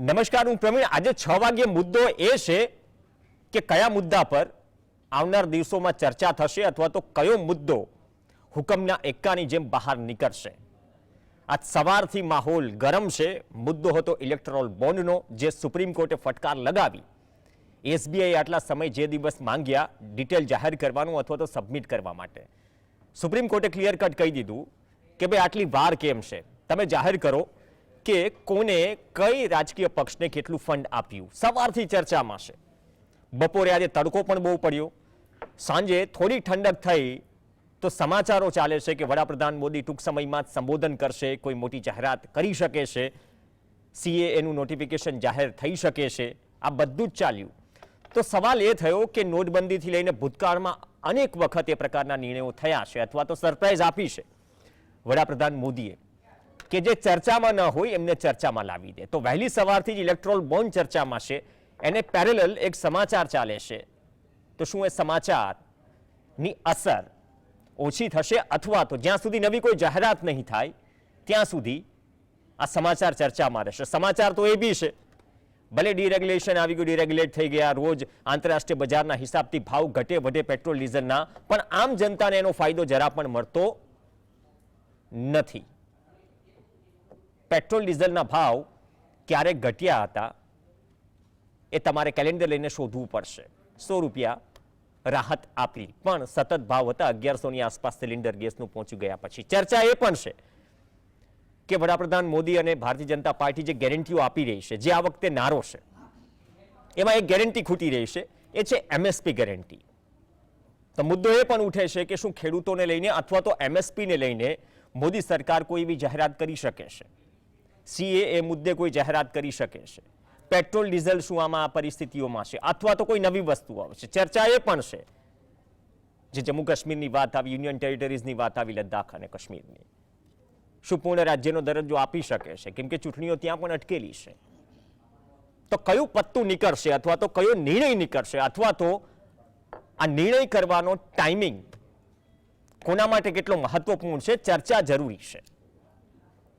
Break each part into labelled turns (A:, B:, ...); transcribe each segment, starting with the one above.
A: નમસ્કાર, હું પ્રવીણ. આજે છ વાગ્યે મુદ્દો એ છે કે કયા મુદ્દા પર આવનાર દિવસોમાં ચર્ચા થશે અથવા તો કયો મુદ્દો હુકમના એક્કાની જેમ બહાર નીકળશે. આજ સવારથી માહોલ ગરમ છે. મુદ્દો હતો ઇલેક્ટ્રોલ બોન્ડનો, જે સુપ્રીમ કોર્ટે ફટકાર લગાવી. એસબીઆઈ આટલા સમય જે દિવસ માંગ્યા, ડિટેલ જાહેર કરવાનું અથવા તો સબમિટ કરવા માટે. સુપ્રીમ કોર્ટે ક્લિયર કટ કહી દીધું કે ભાઈ, આટલી વાર કેમ છે? તમે જાહેર કરો. કે કોને કઈ રાજકીય પક્ષને કેટલું ફંડ આપ્યું? સવારથી ચર્ચામાં છે. બપોરે આજે તડકો પણ બહુ પડ્યો. સાંજે થોડી ઠંડક થઈ તો સમાચારો ચાલે છે કે વડાપ્રધાન મોદી ટૂંક સમયમાં સંબોધન કરશે, કોઈ મોટી જાહેરાત કરી શકે છે. સીએ એનું નોટિફિકેશન જાહેર થઈ શકે છે. આ બધું જ ચાલ્યું. તો સવાલ એ થયો કે નોટબંધીથી લઈને ભૂતકાળમાં અનેક વખત એ પ્રકારના નિર્ણયો થયા છે અથવા તો સરપ્રાઈઝ આપી છે. વડાપ્રધાન મોદીએ કે જે ચર્ચામાં ન હોય એમને ચર્ચામાં લાવી દે. તો વહેલી સવારથી જ ઇલેક્ટ્રોલ બોન્ડ ચર્ચામાં છે. એને પેરેલલ એક સમાચાર ચાલે છે. તો શું એ સમાચારની અસર ઓછી થશે અથવા તો જ્યાં સુધી નવી કોઈ જાહેરાત નહીં થાય, ત્યાં સુધી આ સમાચાર ચર્ચામાં રહેશે. સમાચાર તો એ બી છે. ભલે ડીરેગ્યુલેશન આવી ગયું, ડીરેગ્યુલેટ થઈ ગયા, રોજ આંતરરાષ્ટ્રીય બજારના હિસાબથી ભાવ ઘટે, વધે પેટ્રોલ, ડીઝલના, પણ આમ જનતાને એનો ફાયદો જરા પણ મળતો નથી. પેટ્રોલ, ડીઝલના ભાવ ક્યારે ઘટ્યા હતા, એ તમારે કેલેન્ડર લઈને શોધવું પડશે. સો રૂપિયા રાહત આપી. પણ સતત ભાવ હતા અગિયારસોની આસપાસ સિલિન્ડર ગેસનું પહોંચી ગયા પછી. ચર્ચા એ પણ છે કે વડાપ્રધાન મોદી અને ભારતીય જનતા પાર્ટી જે ગેરંટીઓ આપી રહી છે, જે આ વખતે નારો છે, એમાં એક ગેરંટી ખૂટી રહી છે. એ છે એમએસપી ગેરંટી. તો મુદ્દો એ પણ ઉઠે છે કે શું ખેડૂતોને લઈને અથવા તો એમએસપીને લઈને મોદી સરકાર કોઈ એવી જાહેરાત કરી શકે છે? સીએ એ મુદ્દે કોઈ જાહેરાત કરી શકે છે. પેટ્રોલ, ડીઝલ શું આમાં આ પરિસ્થિતિઓમાં છે? અથવા તો કોઈ નવી વસ્તુ આવશે ચર્ચા એ પણ છે જે જમ્મુ કાશ્મીરની વાત આવી, યુનિયન ટેરિટરીઝની વાત આવી, લદ્દાખ અને કાશ્મીરની. શું પૂર્ણ રાજ્યનો દરજ્જો આપી શકે છે, કેમ કે ચૂંટણીઓ ત્યાં પણ અટકેલી છે. તો કયું પત્તું નીકળશે અથવા તો કયો નિર્ણય નીકળશે અથવા તો આ નિર્ણય કરવાનો ટાઈમિંગ કોના માટે કેટલો મહત્વપૂર્ણ છે? ચર્ચા જરૂરી છે.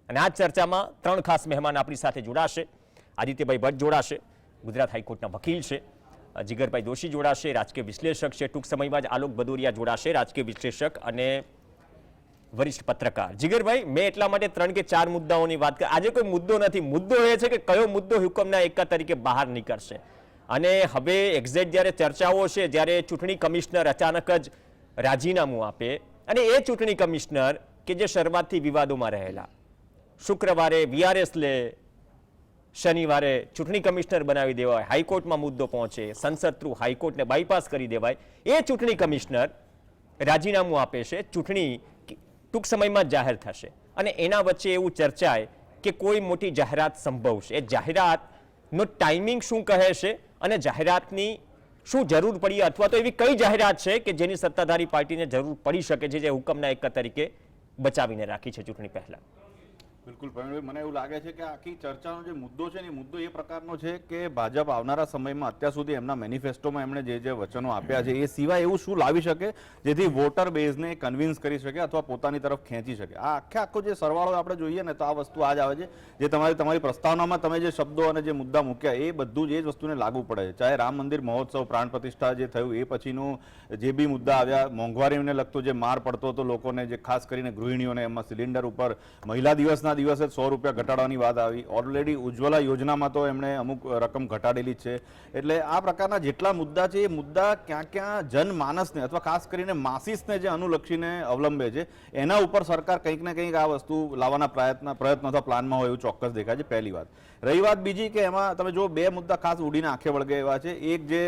A: અને આ ચર્ચામાં ત્રણ ખાસ મહેમાન આપણી સાથે જોડાશે. આદિત્યભાઈ ભટ્ટ જોડાશે, ગુજરાત હાઈકોર્ટના વકીલ છે, જીગરભાઈ દોશી જોડાશે, રાજકીય વિશ્લેષક છે, ટૂંક સમયમાં જ આલોક બદોરિયા જોડાશે, રાજકીય વિશ્લેષક અને વરિષ્ઠ પત્રકાર. જીગરભાઈ, મેં એટલા માટે ત્રણ કે ચાર મુદ્દાઓની વાત કરી. આજે કોઈ મુદ્દો નથી. મુદ્દો એ છે કે કયો મુદ્દો હુકમના એકા તરીકે બહાર નીકળશે. અને હવે એક્ઝેક્ટ જ્યારે ચર્ચાઓ છે, જ્યારે ચૂંટણી કમિશનર અચાનક જ રાજીનામું આપે. અને એ ચૂંટણી કમિશનર કે જે શરૂઆતથી વિવાદોમાં રહેલા. શુક્રવારે વીઆરએસ લે શનિવારે ચૂંટણી કમિશનર બનાવી દેવાય. હાઈકોર્ટમાં મુદ્દો પહોંચે. સંસદ થ્રુ હાઈકોર્ટને બાયપાસ કરી દેવાય. એ ચૂંટણી કમિશનર રાજીનામું આપે છે. ચૂંટણી ટૂંક સમયમાં જાહેર થશે. અને એના વચ્ચે એવું ચર્ચાય કે કોઈ મોટી જાહેરાત સંભવ છે. એ જાહેરાતનો ટાઈમિંગ શું કહે છે અને જાહેરાતની શું જરૂર પડી અથવા તો એવી કઈ જાહેરાત છે કે જેની સત્તાધારી પાર્ટીને જરૂર પડી શકે છે, જે હુકમના એક તરીકે બચાવીને રાખી છે ચૂંટણી પહેલા?
B: બિલકુલ પ્રવીણભાઈ મને એવું લાગે છે કે આખી ચર્ચાનો જે મુદ્દો છે ને, એ મુદ્દો એ પ્રકારનો છે કે ભાજપ આવનારા સમયમાં અત્યાર સુધી એમના મેનિફેસ્ટોમાં એમણે જે જે વચનો આપ્યા છે, એ સિવાય એવું શું લાવી શકે જેથી વોટર બેઝને કન્વિન્સ કરી શકે અથવા પોતાની તરફ ખેંચી શકે? આ આખે આખો જે સરવાળો આપણે જોઈએ ને, તો આ વસ્તુ આ આવે છે, જે તમારી તમારી પ્રસ્તાવનામાં તમે જે શબ્દો અને જે મુદ્દા મૂક્યા, એ બધું જ એ જ વસ્તુને લાગુ પડે છે. ચાહે રામ મંદિર મહોત્સવ, પ્રાણ પ્રતિષ્ઠા જે થયું, એ પછીનું જે બી મુદ્દા આવ્યા, મોંઘવારીને લગતો જે માર પડતો હતો લોકોને, જે ખાસ કરીને ગૃહિણીઓને, એમાં સિલિન્ડર ઉપર મહિલા દિવસના દિવસે સો રૂપિયા ઘટાડવાની વાત આવી. ઓલરેડી ઉજ્જવલા યોજનામાં તો એમણે અમુક રકમ ઘટાડેલી છે. એટલે આ પ્રકારના જેટલા મુદ્દા છે, એ મુદ્દા ક્યાં ક્યાં જનમાનસને અથવા ખાસ કરીને માસિસને જે અનુલક્ષીને અવલંબે છે, એના ઉપર સરકાર કંઈક ને કંઈક આ વસ્તુ લાવવાના પ્રયત્ન પ્રયત્ન અથવા પ્લાનમાં હોય એવું ચોક્કસ દેખાય છે. પહેલી વાત. રહી વાત બીજી કે એમાં તમે જો બે મુદ્દા ખાસ ઉડીને આંખે વળગે એવા છે. એક જે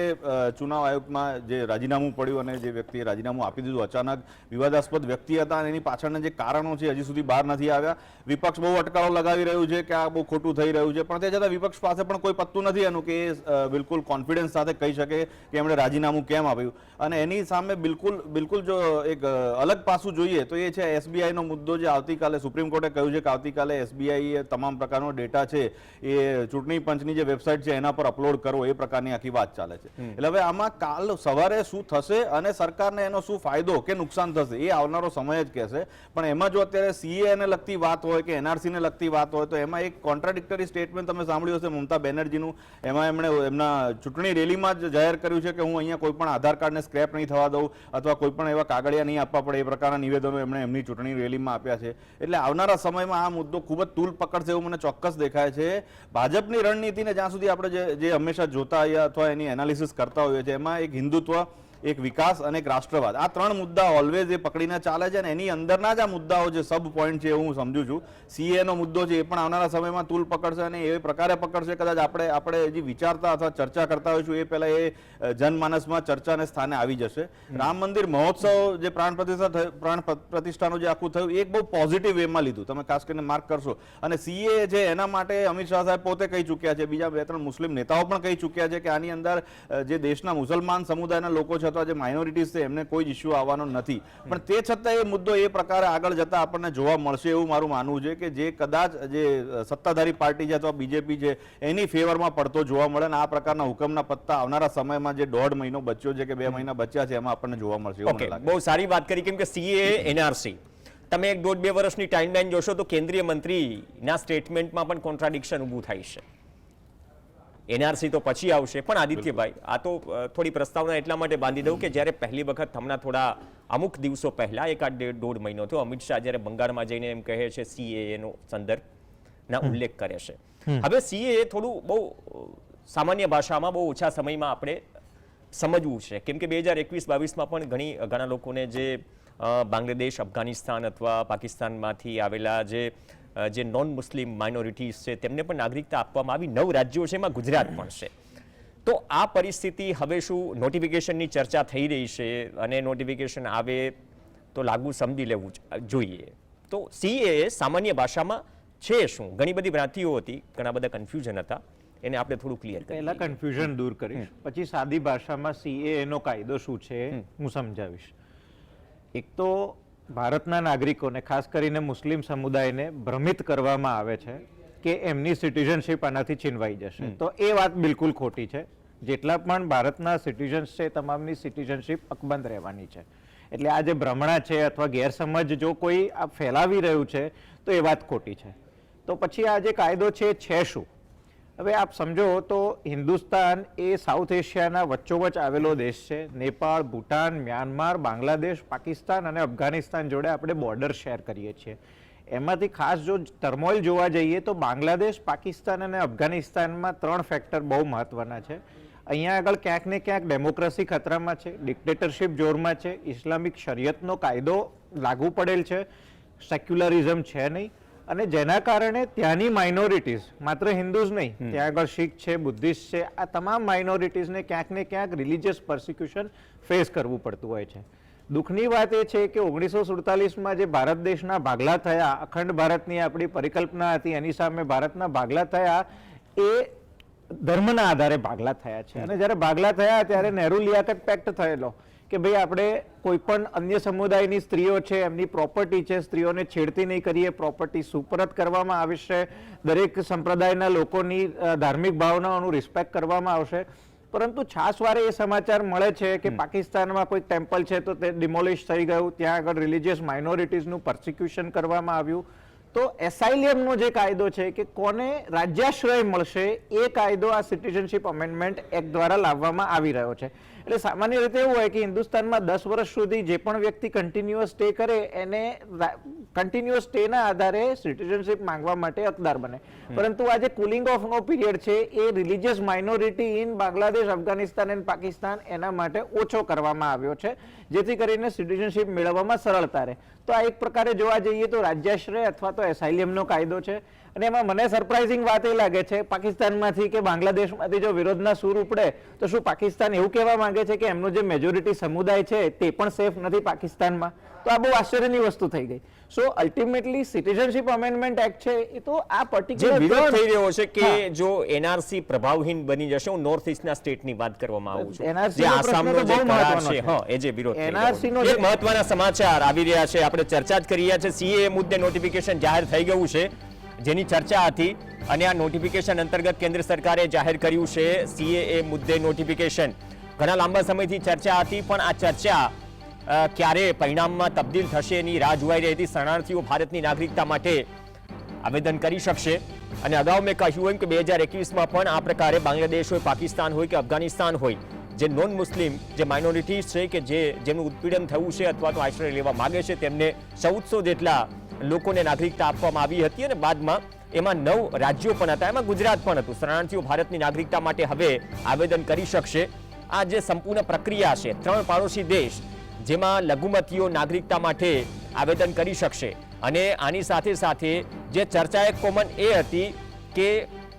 B: ચુનાવ આયોગમાં જે રાજીનામું પડ્યું અને જે વ્યક્તિએ રાજીનામું આપી દીધું, અચાનક વિવાદાસ્પદ વ્યક્તિ હતા અને એની પાછળના જે કારણો છે, હજી સુધી બહાર નથી આવ્યા. વિપક્ષ બહુ અટકળો લગાવી રહ્યું છે કે આ બહુ ખોટું થઈ રહ્યું છે. પણ તે છતાં વિપક્ષ પાસે પણ કોઈ પત્તું નથી એનું કે એ બિલકુલ કોન્ફિડન્સ સાથે કહી શકે કે એમણે રાજીનામું કેમ આપ્યું. અને એની સામે બિલકુલ બિલકુલ જો એક અલગ પાસું જોઈએ તો એ છે એસબીઆઈ નો મુદ્દો જે આવતીકાલે સુપ્રીમ કોર્ટે કહ્યું છે કે આવતીકાલે એસબીઆઈ એ તમામ પ્રકારનો ડેટા છે એ ચૂંટણી પંચની જે વેબસાઇટ છે એના પર અપલોડ કરવો એ પ્રકારની આખી વાત ચાલે છે. એટલે હવે આમાં કાલ સવારે શું થશે અને સરકારને એનો શું ફાયદો કે નુકસાન થશે એ આવનારો સમય જ કહેશે. પણ એમાં જો અત્યારે સીએ ને લગતી વાત હોય કે એનઆરસી ને લગતી વાત હોય તો એમાં એક કોન્ટ્રાડિક્ટરી સ્ટેટમેન્ટ તમે સાંભળ્યું હશે મમતા બેનર્જીનું. એમાં એમણે એમના ચૂંટણી રેલીમાં જ જાહેર કર્યું છે કે હું અહીંયા કોઈ પણ આધાર કાર્ડને સ્ક્રેપ નહીં થવા દઉં અથવા કોઈ પણ એવા કાગળિયા નહીં આપવા પડે એ પ્રકારના નિવેદનો એમણે એમની ચૂંટણી રેલીમાં આપ્યા છે. એટલે આવનારા સમયમાં આ મુદ્દો ખૂબ જ તૂલ પકડશે એવું મને ચોક્કસ દેખાય છે. ભાજપની રણનીતિને જ્યાં સુધી આપણે જે જે હંમેશા જોતા આવ્યા અથવા એની એનાલિસિસ કરતા હોઈએ છીએ, એમાં એક હિન્દુત્વ એક વિકાસ અને એક રાષ્ટ્રવાદ. આ ત્રણ મુદ્દા ઓલવેઝ એ પકડીને ચાલે છે અને એની અંદરના જ આ મુદ્દાઓ જે સબ પોઈન્ટ છે હું સમજુ છું. સીએનો મુદ્દો છે એ પણ આવનારા સમયમાં તુલ પકડશે અને એ પ્રકારે પકડશે. કદાચ આપણે આપણે હજી વિચારતા અથવા ચર્ચા કરતા હોઈશું એ પહેલા એ જનમાનસમાં ચર્ચાને સ્થાને આવી જશે. રામ મંદિર મહોત્સવ જે પ્રાણ પ્રતિષ્ઠા પ્રાણ પ્રતિષ્ઠાનું જે આખું થયું એ એક બહુ પોઝિટિવ વેમાં લીધું. તમે ખાસ કરીને માર્ક કરશો. અને સીએ છે એના માટે અમિત શાહ સાહેબ પોતે કહી ચૂક્યા છે બીજા બે ત્રણ મુસ્લિમ નેતાઓ પણ કહી ચૂક્યા છે કે આની અંદર જે દેશના મુસલમાન સમુદાયના લોકો છે અથવા જે માઇનોરિટીઝ છે એમને કોઈ જ ઇસ્યુ આવવાનો નથી. પણ તે છતાં એ મુદ્દો એ પ્રકારે આગળ જતા આપણને જોવા મળશે એવું મારું માનવું છે કે જે કદાચ જે સત્તાધારી પાર્ટી છે અથવા બીજેપી છે એની ફેવરમાં પડતો જોવા મળે અને આ પ્રકારના હુકમના પત્તા આવનારા સમયમાં જે દોઢ મહિનો બચ્યો છે કે બે મહિના બચ્યા છે એમાં આપણને જોવા મળશે
A: બહુ સારી વાત કરી. કેમ કે સીએ એનઆરસી તમે એક દોઢ બે વર્ષની ટાઈમલાઈન જોશો તો કેન્દ્રીય મંત્રીના સ્ટેટમેન્ટમાં પણ કોન્ટ્રાડિક્શન ઊભું થાય છે. એનઆરસી તો પછી આવશે. પણ આદિત્યભાઈ આ તો થોડી પ્રસ્તાવના એટલા માટે બાંધી દઉં કે જ્યારે પહેલી વખત હમણાં થોડા અમુક દિવસો પહેલા એકાદ ડેઢ દોઢ મહિનો થયો અમિત શાહ જ્યારે બંગાળમાં જઈને એમ કહે છે સીએ નો સંદર્ભ ના ઉલ્લેખ કરે છે. હવે સીએ થોડું બહુ સામાન્ય ભાષામાં બહુ ઓછા સમયમાં આપણે સમજવું છે. કેમ કે બે હજાર એકવીસ બાવીસમાં પણ ઘણી ઘણા લોકોને જે બાંગ્લાદેશ અફઘાનિસ્તાન અથવા પાકિસ્તાનમાંથી આવેલા જે જે નોન મુસ્લિમ માઇનોરિટીઝ છે તેમને પણ નાગરિકતા આપવામાં આવી. નવ રાજ્યો છે એમાં ગુજરાત પણ છે. તો આ પરિસ્થિતિ હવે શું નોટિફિકેશનની ચર્ચા થઈ રહી છે અને નોટિફિકેશન આવે તો લાગુ સમજી લેવું જોઈએ. તો સીએ સામાન્ય ભાષામાં છે શું? ઘણી બધી ભ્રાંતિઓ હતી ઘણા બધા કન્ફ્યુઝન હતા. એને આપણે થોડું ક્લિયર
C: પહેલા કન્ફ્યુઝન દૂર કરીશ. પછી સાદી ભાષામાં સીએ નો કાયદો શું છે હું સમજાવીશ. એક તો ભારતના નાગરિકોને ખાસ કરીને મુસ્લિમ સમુદાયને ભ્રમિત કરવામાં આવે છે કે એમની સિટીઝનશીપ આનાથી છીનવાઈ જશે. તો એ વાત બિલકુલ ખોટી છે. જેટલા પણ ભારતના સિટીઝન્સ છે તમામની સિટીઝનશીપ અકબંધ રહેવાની છે. એટલે આ જે ભ્રમણા છે અથવા ગેરસમજ જો કોઈ આ ફેલાવી રહ્યું છે તો એ વાત ખોટી છે. તો પછી આ જે કાયદો છે છે શું? હવે આપ સમજો તો હિન્દુસ્તાન એ સાઉથ એશિયાના વચ્ચોવચ આવેલો દેશ છે. નેપાળ, ભૂટાન, મ્યાનમાર, બાંગ્લાદેશ, પાકિસ્તાન અને અફઘાનિસ્તાન જોડે આપણે બોર્ડર શેર કરીએ છીએ. એમાંથી ખાસ જો ટર્મોઇલ જોવા જઈએ તો બાંગ્લાદેશ, પાકિસ્તાન અને અફઘાનિસ્તાનમાં ત્રણ ફેક્ટર બહુ મહત્વના છે. અહીંયા આગળ ક્યાંક ને ક્યાંક ડેમોક્રેસી ખતરામાં છે ડિક્ટેટરશિપ જોરમાં છે, ઇસ્લામિક શરિયતનો કાયદો લાગુ પડેલ છે. સેક્યુલરિઝમ છે નહીં. અને જેના કારણે ત્યાંની માઇનોરિટીઝ માત્ર હિન્દુઝ નહીં ત્યાં આગળ શીખ છે બુદ્ધિસ્ટ છે આ તમામ માઇનોરિટીઝને ક્યાંક ને ક્યાંક રિલિજિયસ પરસિક્યુશન ફેસ કરવું પડતું હોય છે. દુઃખની વાત એ છે કે ઓગણીસો સુડતાલીસમાં જે ભારત દેશના ભાગલા થયા અખંડ ભારતની આપણી પરિકલ્પના હતી એની સામે ભારતના ભાગલા થયા એ ધર્મના આધારે ભાગલા થયા છે. અને જ્યારે ભાગલા થયા ત્યારે નહેરુ લિયાકત પેક્ટ થયેલો. કે ભાઈ આપણે કોઈ પણ અન્ય સમુદાયની સ્ત્રીઓ છે એમની પ્રોપર્ટી છે સ્ત્રીઓને છેડતી નહીં કરીએ પ્રોપર્ટી સુપરત કરવામાં આવશે દરેક સંપ્રદાયના લોકોની ધાર્મિક ભાવનાઓનું રિસ્પેક્ટ કરવામાં આવશે. પરંતુ છાસવારે એ સમાચાર મળે છે કે પાકિસ્તાનમાં કોઈ ટેમ્પલ છે તો તે ડિમોલિશ થઈ ગયું. ત્યાં આગળ રિલિજિયસ માઇનોરિટીઝનું પ્રોસિક્યુશન કરવામાં આવ્યું. તો એસાઇલિયમનો જે કાયદો છે કે કોને રાજ્યાશ્રય મળશે એ કાયદો આ સિટીઝનશિપ અમેન્ડમેન્ટ એક્ટ દ્વારા લાવવામાં આવી રહ્યો છે. એટલે સામાન્ય રીતે એવું હોય કે હિન્દુસ્તાનમાં દસ વર્ષ સુધી જે પણ વ્યક્તિ કન્ટિન્યુઅસ સ્ટે કરે એને કન્ટિન્યુઅસ સ્ટેના આધારે સિટીઝનશીપ માંગવા માટે હકદાર બને. પરંતુ આ જે કુલિંગ ઓફનો પીરિયડ છે એ religious minority in Bangladesh Afghanistan અને પાકિસ્તાન એના માટે ઓછો કરવામાં આવ્યો છે જેથી કરીને સિટીઝનશીપ મેળવવામાં સરળતા રહે. તો આ એક પ્રકારે જોવા જઈએ તો રાજ્યાશ્રય અથવા તો એસાઇલિયમનો કાયદો છે. અને એમાં મને સરપ્રાઇઝિંગ વાત એ લાગે છે પાકિસ્તાનમાંથી કે બાંગ્લાદેશમાંથી જો વિરોધના સૂર ઉપડે તો શું પાકિસ્તાન એવું કહેવા માંગે છે કે એમનો જે મેજોરિટી સમુદાય છે તે પણ સેફ નથી પાકિસ્તાનમાં? તો આ બહુ આશ્ચર્યની વસ્તુ થઈ ગઈ. So ultimately citizenship amendment act છે એ તો આ પર્ટિક્યુલર
A: વિરોધ થઈ રહ્યો છે કે જો એનઆરસી પ્રભાવહીન બની જશે હું નોર્થ ઇસ્ટના સ્ટેટની વાત કરવામાં આવું છું. જે
C: નો
A: આસામનો જે કરાર છે. હા એ જે વિરોધ થઈ
C: નો જે-
A: એક મહત્વના સમાચાર આવી રહ્યા છે આપણે ચર્ચા જ કરી રહ્યા છે. સીએ મુદ્દે નોટિફિકેશન જાહેર થઈ ગયું છે. જેની ચર્ચા હતી અને આ નોટિફિકેશન અંતર્ગત કેન્દ્ર સરકારે જાહેર કર્યું છે. સીએએ મુદ્દે નોટિફિકેશન ઘણા લાંબા સમયથી ચર્ચા હતી, પણ આ ચર્ચા ક્યારે પરિણામમાં તબદીલ થશે એની રાહ જોવાઈ રહી હતી. શરણાર્થીઓ ભારતની નાગરિકતા માટે આવેદન કરી શકશે. અને અગાઉ મેં કહ્યું એમ કે બે હજાર એકવીસમાં પણ આ પ્રકારે બાંગ્લાદેશ હોય, પાકિસ્તાન હોય કે અફઘાનિસ્તાન હોય, જે નોન મુસ્લિમ જે માઇનોરિટીઝ છે કે જે જેમનું ઉત્પીડન થયું છે અથવા તો આશ્રય લેવા માંગે છે, તેમને ચૌદસો જેટલા લોકોને નાગરિકતા આપવામાં આવી હતી અને બાદમાં એમાં નવ રાજ્યો પણ હતા. એમાં ગુજરાત પણ હતું. શરણાર્થીઓ ભારતની નાગરિકતા માટે હવે આવેદન કરી શકશે. આ જે સંપૂર્ણ પ્રક્રિયા છે, ત્રણ પાડોશી દેશ જેમાં લઘુમતીઓ નાગરિકતા માટે આવેદન કરી શકશે. અને આની સાથે સાથે જે ચર્ચા એક કોમન એ હતી કે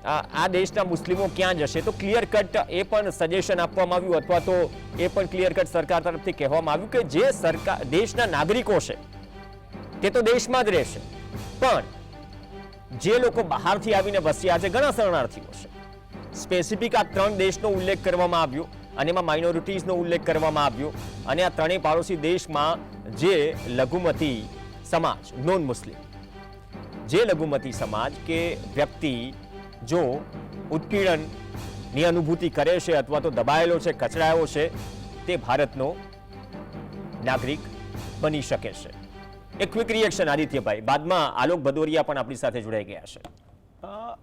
A: આ દેશના મુસ્લિમો ક્યાં જશે, તો ક્લિયર કટ એ પણ સજેશન આપવામાં આવ્યું, અથવા તો એ પણ ક્લિયર કટ સરકાર તરફથી કહેવામાં આવ્યું કે જે સરકાર, દેશના નાગરિકો છે તે તો દેશમાં જ રહેશે. પણ જે લોકો બહારથી આવીને વસ્યા છે, ઘણા શરણાર્થીઓ છે. સ્પેસિફિક આ ત્રણ દેશનો ઉલ્લેખ કરવામાં આવ્યો અને એમાં માઇનોરિટીઝનો ઉલ્લેખ કરવામાં આવ્યો અને આ ત્રણેય પાડોશી દેશમાં જે લઘુમતી સમાજ નોન મુસ્લિમ જે લઘુમતી સમાજ કે વ્યક્તિ જો ઉત્પીડનની અનુભૂતિ કરે છે અથવા તો દબાયેલો છે, કચડાયો છે, તે ભારતનો નાગરિક બની શકે છે. એક ક્વિક રિએક્શન આદિત્યભાઈ. બાદમાં આલોક ભદોરિયા પણ આપણી સાથે જોડાઈ ગયા છે.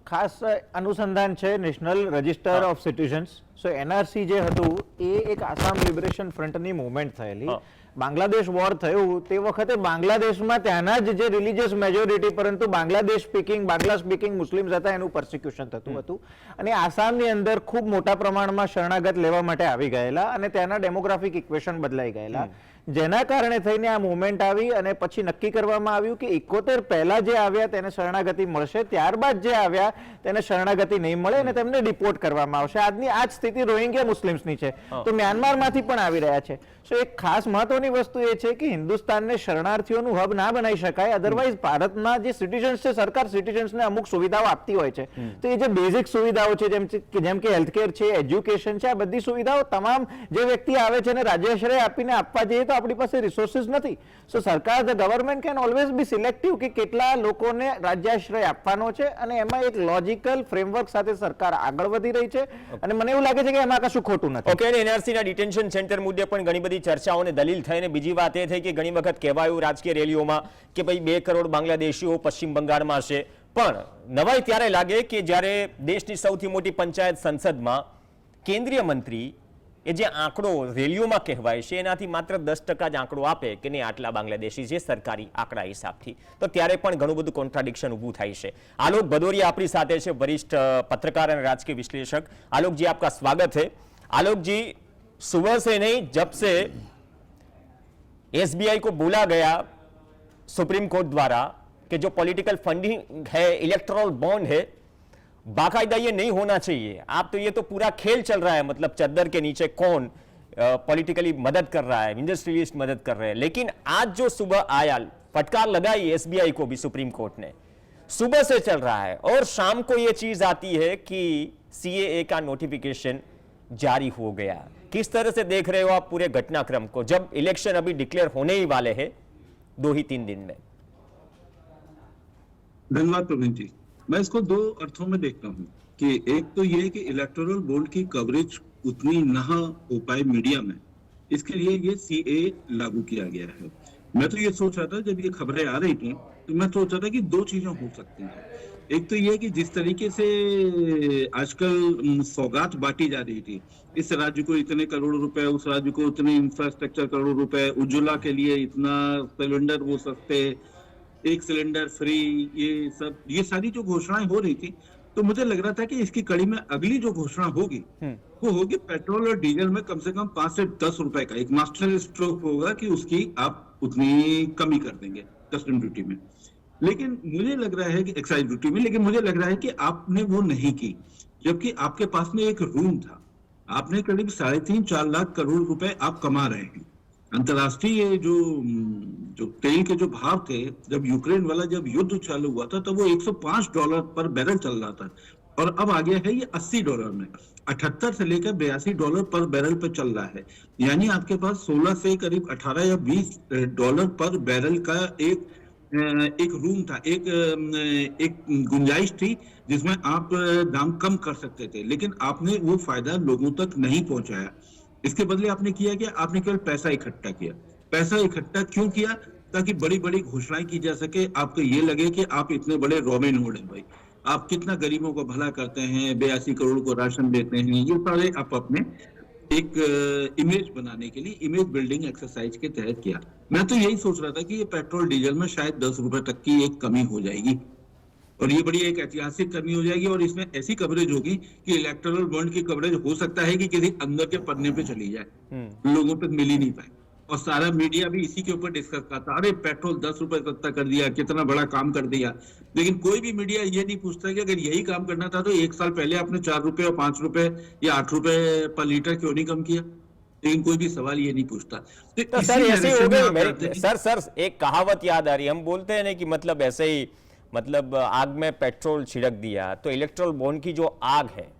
C: ખાસ અનુસંધાન છે national register of citizens. So NRC જે હતું એ એક આસામ લિબરેશન ફ્રન્ટની મુવમેન્ટ થયેલી. બાંગ્લાદેશ વોર થયું તે વખતે બાંગ્લાદેશમાં ત્યાંના જ જે રિલિજિયસ મેજોરિટી પરંતુ Bangladesh speaking Bangla speaking Muslims હતા એનું પરસિક્યુશન થતું હતું. અને આસામની અંદર ખૂબ મોટા પ્રમાણમાં શરણાગત લેવા માટે આવી ગયેલા અને ત્યાંના ડેમોગ્રાફિક ઇક્વેશન બદલાઈ ગયેલા. જેના કારણે થઈને આ મુવમેન્ટ આવી અને પછી નક્કી કરવામાં આવ્યું કે એકોતેર પહેલા જે આવ્યા તેને શરણાગતિ મળશે ત્યારબાદ જે આવ્યા તેને શરણાગતિ નહીં મળે અને તેમને ડિપોર્ટ કરવામાં આવશે. આજની આ જ સ્થિતિ રોહિંગ્યા મુસ્લિમ્સની છે. તો મ્યાનમારમાંથી પણ આવી રહ્યા છે. સો એક ખાસ મહત્વની વસ્તુ એ છે કે હિન્દુસ્તાનને શરણાર્થીઓનું હબ ના બનાવી શકાય અધરવાઇઝ ભારતના જે સિટીઝન્સ છે સરકાર સિટીઝન્સને અમુક સુવિધાઓ આપતી હોય છે. તો એ જે બેઝિક સુવિધાઓ છે જેમ કે- જેમ કે હેલ્થકેર છે એજ્યુકેશન છે આ બધી સુવિધાઓ તમામ જે વ્યક્તિ આવે છે અને રાજ્યાશ્રય આપીને આપવા જઈએ તો આપણી પાસે રિસોર્સિસ નથી. સો સરકાર the government can always be selective કે કેટલા લોકોને રાજ્યાશ્રય આપવાનો છે અને એમાં એક લોજિકલ ફ્રેમવર્ક સાથે સરકાર આગળ વધી રહી છે અને મને એવું લાગે છે કે એમાં કશું ખોટું નથી.
A: ઓકે અને એનઆરસીના ડિટેન્શન સેન્ટર મુદ્દે પણ ઘણી બધી ચર્ચાઓ અને દલીલ થઈ અને બીજી વાત એ થઈ કે ઘણી વખત કહેવાયું રાજકીય રેલીઓમાં કે ભાઈ બે કરોડ બાંગ્લાદેશીઓ પશ્ચિમ બંગાળમાં છે. પણ નવાઈ ત્યારે લાગે કે જ્યારે દેશની સૌથી મોટી પંચાયત સંસદમાં કેન્દ્રીય મંત્રી એ જે આંકડો રેલીઓમાં કહેવાય છે, એનાથી માત્ર દસ ટકા જ આંકડો આપે કે નહીં આટલા બાંગ્લાદેશી છે સરકારી આંકડા હિસાબથી. તો ત્યારે પણ ઘણું બધું કોન્ટ્રાડિક્શન ઊભું થાય છે. આલોક ભદોરી આપણી સાથે છે, વરિષ્ઠ પત્રકાર અને રાજકીય વિશ્લેષક. આલોકજી, આપકા સ્વાગત છે આલોકજી सुबह से नहीं जब से एसबीआई को बोला गया सुप्रीम कोर्ट द्वारा कि जो पॉलिटिकल फंडिंग है इलेक्ट्रल बॉन्ड बाकायदा ये नहीं होना चाहिए। आप तो ये तो पूरा खेल चल रहा है मतलब चद्दर के नीचे कौन पॉलिटिकली मदद कर रहा है इंडस्ट्रियलिस्ट मदद कर रहे हैं। लेकिन आज जो सुबह आया, फटकार लगाई एसबीआई को भी, सुप्रीम कोर्ट ने। सुबह से चल रहा है और शाम को ये चीज़ आती है कि सीएए का नोटिफिकेशन जारी हो गया। किस तरह से देख रहे हो आप पूरे घटनाक्रम को? जब इलेक्शन अभी डिक्लेयर होने ही वाले हैं, दो ही तीन दिन में।
D: धन्यवाद प्रवीण जी। मैं इसको दो अर्थों में देखता हूँ कि एक तो ये कि इलेक्टोरल बोर्ड की कवरेज उतनी न हो पाए मीडिया में। इसके लिए ये सी लागू किया गया है। मैं तो ये सोच रहा था, जब ये खबरें आ रही थी तो मैं सोच रहा था कि दो चीज़ें हो सकती हैं। एक तो ये कि जिस तरीके से आजकल सौगात बांटी जा रही थी, इस राज्य को इतने करोड़ रुपए, उस राज्य को उतने इंफ्रास्ट्रक्चर करोड़ रुपए, उज्ज्वला के लिए इतना सिलेंडर वो सस्ते एक सिलेंडर फ्री ये सब ये सारी जो घोषणाएँ हो रही थी तो मुझे लग रहा था कि इसकी कड़ी में अगली जो घोषणा होगी वो होगी पेट्रोल और डीजल में कम से कम पाँच से दस रुपए का। एक मास्टर स्ट्रोक होगा कि उसकी आप उतनी कमी कर देंगे कस्टम ड्यूटी में। लेकिन मुझे लग रहा है कि एक्साइज ड्यूटी में लेकिन मुझे लग रहा है कि आपने वो नहीं की जबकि आपके पास में एक रूम था। आपने करीब साढ़े तीन चार लाख करोड़ रुपए आप कमा रहे हैं। अंतर्राष्ट्रीय जो जो तेल के जो भाव थे, जब यूक्रेन वाला जब युद्ध चालू हुआ था, तब वो 105 डॉलर पर बैरल चल रहा था। और अब आ गया है ये 80 डॉलर में। 78 से लेकर बयासी डॉलर पर बैरल पर चल रहा है। यानी आपके पास 16 से करीब 18 या 20 डॉलर पर बैरल का एक एक रूम था। एक एक गुंजाइश थी, जिसमें आप दाम कम कर सकते थे, लेकिन आपने वो फ़ायदा लोगों तक नहीं पहुँचाया। इसके बदले आपने किया क्या आपने केवल पैसा इकट्ठा किया। पैसा इकट्ठा क्यों किया ताकि बड़ी बड़ी घोषणाएँ की जा सके? आपको ये लगे कि आप इतने बड़े रॉबिन हुड हैं भाई। आप कितना गरीबों को भला करते हैं बयासी करोड़ को राशन देते हैं ये सारे आप अपने एक इमेज बनाने के लिए इमेज बिल्डिंग एक्सरसाइज के तहत किया। मैं तो यही सोच रहा था कि ये पेट्रोल डीजल में शायद दस रुपए तक की एक कमी हो जाएगी। और ये बड़ी एक ऐतिहासिक कमी हो जाएगी और इसमें ऐसी कवरेज होगी कि इलेक्टोरल बॉन्ड की कवरेज हो सकता है कि किसी अंदर के पन्ने पे चली जाए। लोगों तक मिल ही नहीं पाए। और सारा मीडिया भी इसी के ऊपर डिस्कस करता अरे पेट्रोल दस रुपए सस्ता कर दिया कितना बड़ा काम कर दिया। लेकिन कोई भी मीडिया ये नहीं पूछता कि अगर यही काम करना था तो एक साल पहले आपने चार रुपए और पाँच रुपए या आठ रुपए पर लीटर क्यों नहीं कम किया? लेकिन कोई भी सवाल ये नहीं पूछता। तो
A: तो सर ऐसे हो हैं- सर सर एक कहावत याद आ रही है। हम बोलते हैं ना कि मतलब ऐसे ही मतलब आग में पेट्रोल छिड़क दिया तो इलेक्ट्रल बॉन्ड की जो आग है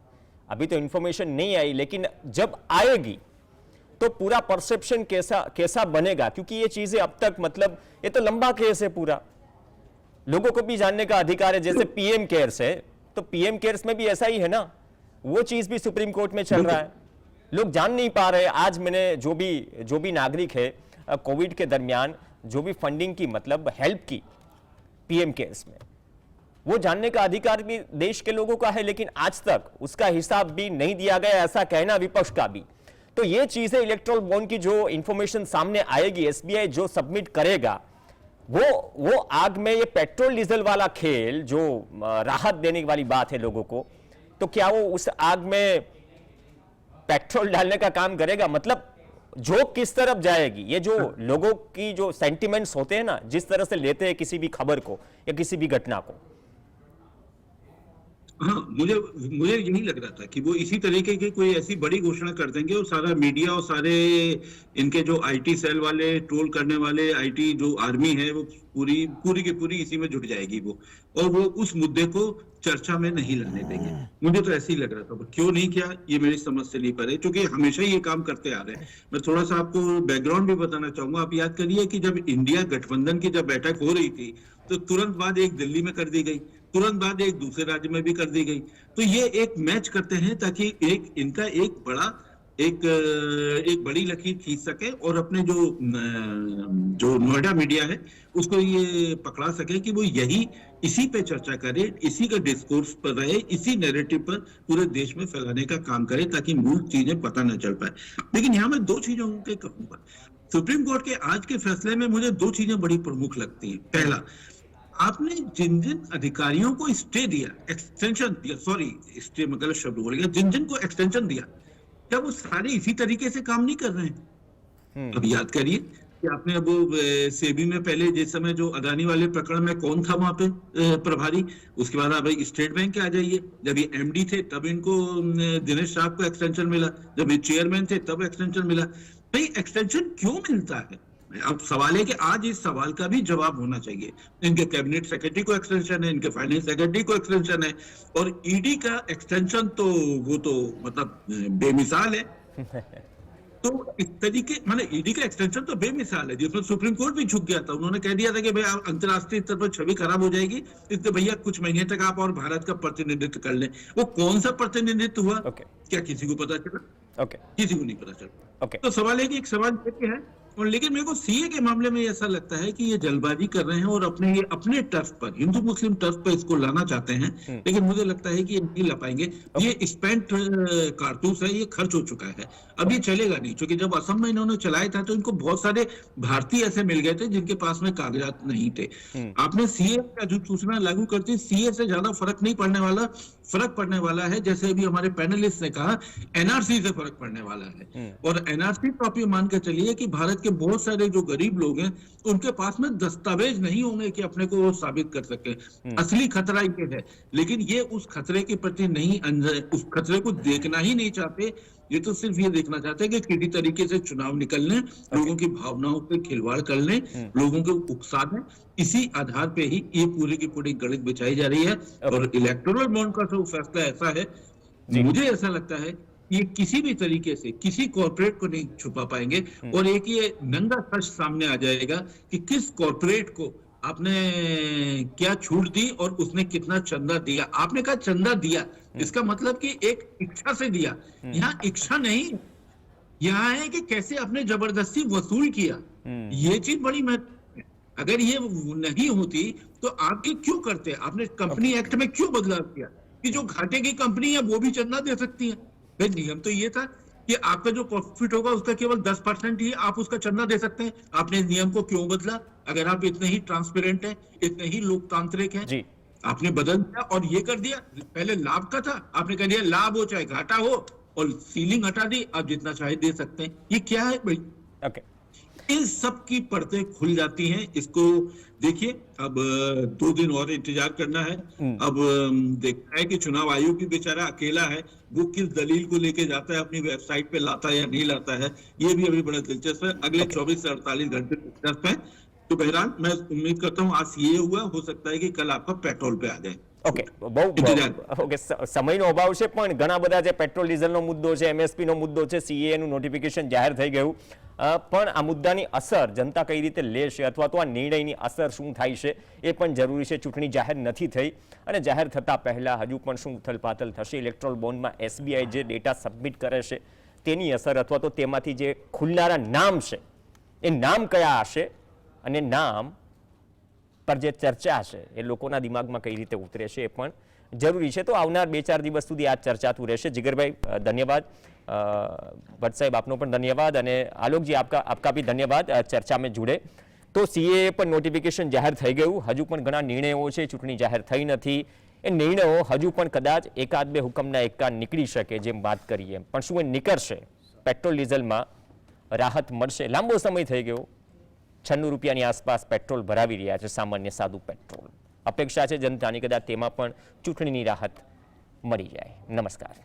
A: अभी तो इन्फॉर्मेशन नहीं आई लेकिन जब आएगी तो पूरा परसेप्शन कैसा कैसा बनेगा? क्योंकि ये चीज़ें अब तक मतलब ये तो लंबा केस है पूरा। लोगों को भी जानने का अधिकार है जैसे पीएम केयर्स है तो पीएम केयर्स में भी ऐसा ही है ना? वो चीज़ भी सुप्रीम कोर्ट में चल रहा है। लोग जान नहीं पा रहे आज मैंने जो भी जो भी नागरिक है कोविड के दरमियान जो भी फंडिंग की मतलब हेल्प की पीएम केयर्स में वो जानने का अधिकार भी देश के लोगों का है लेकिन आज तक उसका हिसाब भी नहीं दिया गया ऐसा कहना विपक्ष का भी। तो ये चीज़ें इलेक्ट्रल बॉन्ड की जो इंफॉर्मेशन सामने आएगी एसबीआई जो सबमिट करेगा, वो वो आग में ये पेट्रोल डीजल वाला खेल, जो राहत देने वाली बात है लोगों को तो क्या वो उस आग में पेट्रोल डालने का काम करेगा? मतलब जो किस तरफ़ जाएगी, ये जो लोगों की जो सेंटिमेंट्स होते हैं ना, जिस तरह से लेते हैं किसी भी खबर को या किसी भी घटना को।
D: हाँ मुझे मुझे यही लग रहा था कि वो इसी तरीके की कोई ऐसी बड़ी घोषणा कर देंगे और सारा मीडिया और सारे इनके जो आईटी सेल वाले ट्रोल करने वाले आईटी जो आर्मी है वो पूरी पूरी की पूरी इसी में जुट जाएगी वो। और वो उस मुद्दे को चर्चा में नहीं लाने देंगे। मुझे तो ऐसे ही लग रहा था पर क्यों नहीं किया ये मेरी समझ से नहीं पड़े क्योंकि हमेशा ही ये काम करते आ रहे हैं। मैं थोड़ा सा आपको बैकग्राउंड भी बताना चाहूँगा। आप याद करिए कि जब इंडिया गठबंधन की जब बैठक हो रही थी तो तुरंत बाद एक दिल्ली में कर दी गई। तुरंत बाद एक दूसरे राज्य में भी कर दी गई। तो ये एक मैच करते हैं ताकि एक, इनका एक बड़ा, एक एक बड़ी लकीर खींच सके और अपने जो जो नोएडा मीडिया है, उसको ये पकड़ा सके कि वो यही, इसी पे चर्चा करे, इसी का डिस्कोर्स पर रहे, इसी नैरेटिव पर पूरे देश में फैलाने का काम करे ताकि मूल चीज़ें पता न चल पाए। लेकिन यहाँ मैं दो चीज़ों के कहूँगा। सुप्रीम कोर्ट के आज के फैसले में मुझे दो चीज़ें बड़ी प्रमुख लगती हैं। पहला आपने जिन जिन अधिकारियों को स्टे दिया एक्सटेंशन दिया सॉरी स्टे में गलत शब्द बोल गया जिन जिन को एक्सटेंशन दिया क्या वो सारे इसी तरीके से काम नहीं कर रहे हैं? अब याद करिए कि आपने अब सेबी में पहले जिस समय जो अदानी वाले प्रकरण में कौन था वहाँ पे प्रभारी उसके बाद आप स्टेट बैंक के आ जाइए। जब ये एमडी थे तब इनको दिनेश साहब को एक्सटेंशन मिला। जब ये चेयरमैन थे तब एक्सटेंशन मिला। भाई एक्सटेंशन क्यों मिलता है? अब सवाल है कि आज इस सवाल का भी जवाब होना चाहिए। इनके कैबिनेट सेक्रेटरी को एक्सटेंशन है इनके फाइनेंस सेक्रेटरी को एक्सटेंशन है और ईडी का एक्सटेंशन तो वो तो मतलब बेमिसाल है। तो इस तरीके माने ईडी का एक्सटेंशन तो बेमिसाल है। जिसमें सुप्रीम कोर्ट भी झुक गया था। उन्होंने कह दिया था कि भाई आप अंतर्राष्ट्रीय स्तर पर छवि खराब हो जाएगी। इसलिए भैया कुछ महीने तक आप और भारत का प्रतिनिधित्व कर लें। वो कौन सा प्रतिनिधित्व हुआ?
A: ओके।
D: क्या किसी को पता चला?
A: ओके।
D: किसी को नहीं पता चला।
A: ओके।
D: तो सवाल है कि एक सवाल है और लेकिन मेरे को सीए के मामले में ऐसा लगता है कि ये जल्दबाजी कर रहे हैं और अपने ये अपने टर्फ पर हिंदू मुस्लिम टर्फ पर इसको लाना चाहते हैं लेकिन मुझे लगता है कि ये नहीं ला पाएँगे। ये स्पेंट कारतूस है ये खर्च हो चुका है। अब ये चलेगा नहीं क्योंकि जब असम में इन्होंने चलाया था तो इनको बहुत सारे भारतीय ऐसे मिल गए थे जिनके पास में कागजात नहीं थे। आपने सीए का जो सूचना लागू करती सीए से ज़्यादा फ़र्क नहीं पड़ने वाला फ़र्क पड़ने वाला है। जैसे अभी हमारे पैनलिस्ट ने कहा एनआरसी से फ़र्क पड़ने वाला है। और एनआरसी तो आप ये मान के चलिए कि भारत के बहुत सारे जो गरीब लोग हैं उनके पास में दस्तावेज़ नहीं होंगे कि अपने को वो साबित कर सके। असली खतरा ये है। लेकिन ये उस खतरे के प्रति नहीं उस खतरे को देखना ही नहीं चाहते। ये तो सिर्फ़ ये देखना चाहते हैं कि किसी तरीके से चुनाव निकल लें लोगों की भावनाओं पे खिलवाड़ कर लें लोगों को उकसा दें। इसी आधार पे ही ये पूरी की पूरी गणित बिछाई जा रही है। और इलेक्टोरल बॉन्ड का जो फैसला ऐसा है मुझे ऐसा लगता है ये किसी भी तरीके से किसी कॉरपोरेट को नहीं छुपा पाएँगे। और एक ये नंगा सच सामने आ जाएगा कि किस कॉरपोरेट को आपने क्या छूट दी और उसने कितना चंदा दिया। आपने कहा चंदा दिया। इसका मतलब कि एक इच्छा से दिया। यहाँ इच्छा नहीं यहाँ है कि कैसे आपने ज़बरदस्ती वसूल किया। ये चीज़ बड़ी महत्व अगर ये नहीं होती तो आप ये क्यों करते? आपने कंपनी एक्ट में क्यों बदलाव किया? कि जो घाटे की कंपनी है वो भी चंदा दे सकती है। भाई नियम तो ये था कि आपका जो प्रॉफिट होगा उसका केवल दस परसेंट ही आप उसका चंदा दे सकते हैं। आपने नियम को क्यों बदला? अगर आप इतने ही ट्रांसपेरेंट हैं इतने ही लोकतांत्रिक हैं आपने बदल दिया और ये कर दिया। पहले लाभ का था आपने कह दिया लाभ हो चाहे घाटा हो और सीलिंग हटा दी आप जितना चाहे दे सकते हैं। ये क्या है भाई?
A: ઓકે
D: इन सब की परतें खुल जाती हैं इसको देखिए अब अ, दो दिन और इंतजार करना है अब अम, देखना है कि चुनाव आयोग भी बेचारा अकेला है वो किस दलील को लेके जाता है अपनी वेबसाइट पे लाता है या नहीं लाता है ये भी अभी बड़ा दिलचस्प है अगले 24 से 48 घंटे दिलचस्प है तो बहरहाल मैं उम्मीद करता हूँ आज ये हुआ हो सकता है कि कल आपका पेट्रोल पे आ जाए
A: ઓકે બહુ
D: ઇંતજાર.
A: ઓકે સ- સમયનો અભાવ છે પણ ઘણા બધા જે પેટ્રોલ ડીઝલનો મુદ્દો છે એમએસપી નો મુદ્દો છે સીએ નું નોટિફિકેશન જાહેર થઈ ગયું અ, પણ આ મુદ્દાની અસર જનતા કઈ રીતે લેશે અથવા તો આ નિર્ણયની અસર શું થાય છે એ પણ જરૂરી છે ચૂંટણી જાહેર નથી થઈ અને જાહેર થતાં પહેલાં હજુ પણ શું ઉથલપાથલ થશે? ઇલેક્ટ્રોલ બોન્ડમાં એસબીઆઈ જે ડેટા સબમિટ કરે છે તેની અસર અથવા તો તેમાંથી જે ખુલનારા નામ છે, એ નામ કયા હશે અને નામ પર જે ચર્ચા છે એ લોકોના દિમાગમાં કઈ રીતે ઉતરે છે એ પણ જરૂરી છે. તો આવનાર બે ચાર દિવસ સુધી આ ચર્ચાતું રહેશે. જીગરભાઈ ધન્યવાદ. ભટ્ટ સાહેબ આપનો પણ ધન્યવાદ અને આલોકજી, આપકા આપકા બી ધન્યવાદ ચર્ચામાં જોડે. તો સીએ પણ નોટિફિકેશન જાહેર થઈ ગયું. હજુ પણ ઘણા નિર્ણયો છે, ચૂંટણી જાહેર થઈ નથી. એ નિર્ણયો હજુ પણ કદાચ એકાદ બે હુકમના એકાદ નીકળી શકે જેમ વાત કરીએ. પણ શું એ નીકળશે? પેટ્રોલ, ડીઝલમાં રાહત મળશે? લાંબો સમય થઈ ગયો. છન્નું રૂપિયાની આસપાસ પેટ્રોલ ભરાવી રહ્યા છે સામાન્ય સાદું પેટ્રોલ. અપેક્ષા છે જનતાની કદાચ તેમાં પણ ચૂંટણીની રાહત મળી જાય. નમસ્કાર.